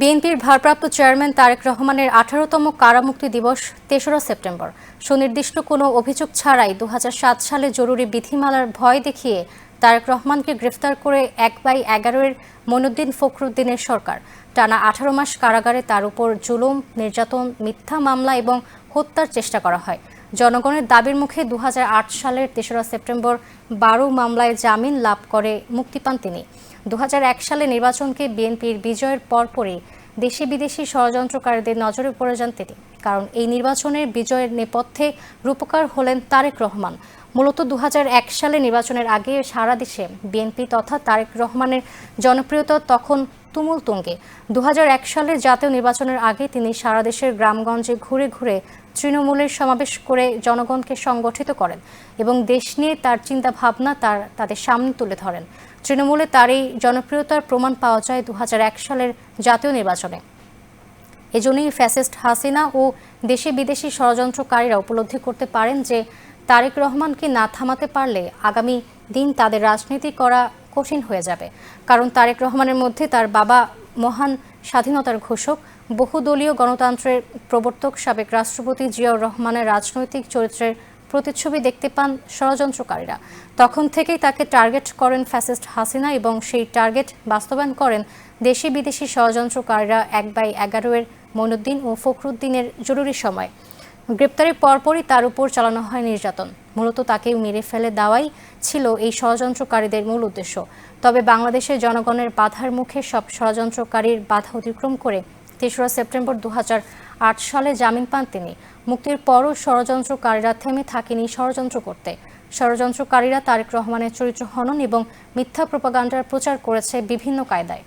বিএনপির ভারপ্রাপ্ত চেয়ারম্যান তারেক রহমানের আঠারোতম কারামুক্তি দিবস তেসরা সেপ্টেম্বর। সুনির্দিষ্ট কোনো অভিযোগ ছাড়াই দু হাজার সাত সালে জরুরি বিধিমালার ভয় দেখিয়ে তারেক রহমানকে গ্রেফতার করে এক বাই এগারোয়ের মনুদ্দিন ফখরুদ্দিনের সরকার। টানা আঠারো মাস কারাগারে তার উপর জুলুম, নির্যাতন, মিথ্যা মামলা এবং হত্যার চেষ্টা করা হয়। জনগণের দাবির মুখে দুহাজার আট সালের তেসরা সেপ্টেম্বর বারো মামলায় জামিন লাভ করে মুক্তি পান তিনি। দু সালে নির্বাচনকে বিএনপির বিজয়ের পরপরই দেশি বিদেশি ষড়যন্ত্রকারীদের নজরে পড়ে যান তিনি। কারণ এই নির্বাচনের বিজয়ের নেপথ্যে রূপকার হলেন তারেক রহমান। মূলত দু হাজার এক সালে নির্বাচনের আগে সারা দেশে বিএনপি তথা তারেক রহমানের জনপ্রিয়তা তখন তুমুল তুঙ্গে। দু সালের জাতীয় নির্বাচনের আগে তিনি সারা দেশের গ্রামগঞ্জে ঘুরে ঘুরে তৃণমূলের সমাবেশ করে জনগণকে সংগঠিত করেন এবং দেশ নিয়ে তার চিন্তা ভাবনা তার, তাদের সামনে তুলে ধরেন। তৃণমূলে তার এই জনপ্রিয়তার প্রমাণ পাওয়া যায় দুহাজার এক সালের জাতীয় নির্বাচনে। এজন্যই ফ্যাসিস্ট হাসিনা ও দেশে বিদেশি ষড়যন্ত্রকারীরা উপলব্ধি করতে পারেন যে তারেক রহমানকে না থামাতে পারলে আগামী দিন তাদের রাজনীতি করা কঠিন হয়ে যাবে। কারণ তারেক রহমানের মধ্যে তার বাবা মহান স্বাধীনতার ঘোষক, বহুদলীয় গণতন্ত্রের প্রবর্তক সাবেক রাষ্ট্রপতি জিয়াউর রহমানের রাজনৈতিক চরিত্রের প্রতিচ্ছবি দেখতে পান ষড়যন্ত্রকারীরা। তখন থেকেই তাকে টার্গেট করেন ফ্যাসিস্ট হাসিনা এবং সেই টার্গেট বাস্তবায়ন করেন দেশি বিদেশি ষড়যন্ত্রকারীরা এক বাই এগারোয়ের মনুদ্দিন ও ফখরুদ্দিনের জরুরি সময়। গ্রেপ্তারের পরপরই তার উপর চালানো হয় নির্যাতন। মূলত তাকে মেরে ফেলে দেওয়াই ছিল এই ষড়যন্ত্রকারীদের মূল উদ্দেশ্য। তবে বাংলাদেশের জনগণের বাধার মুখে সব ষড়যন্ত্রকারীর বাধা অতিক্রম করে তেসরা সেপ্টেম্বর দু সালে জামিন পান তিনি। মুক্তির পরও ষড়যন্ত্রকারীরা থেমে থাকেনি ষড়যন্ত্র করতে। ষড়যন্ত্রকারীরা তারেক রহমানের চরিত্র হনন এবং মিথ্যা প্রপাগান্ডার প্রচার করেছে বিভিন্ন কায়দায়।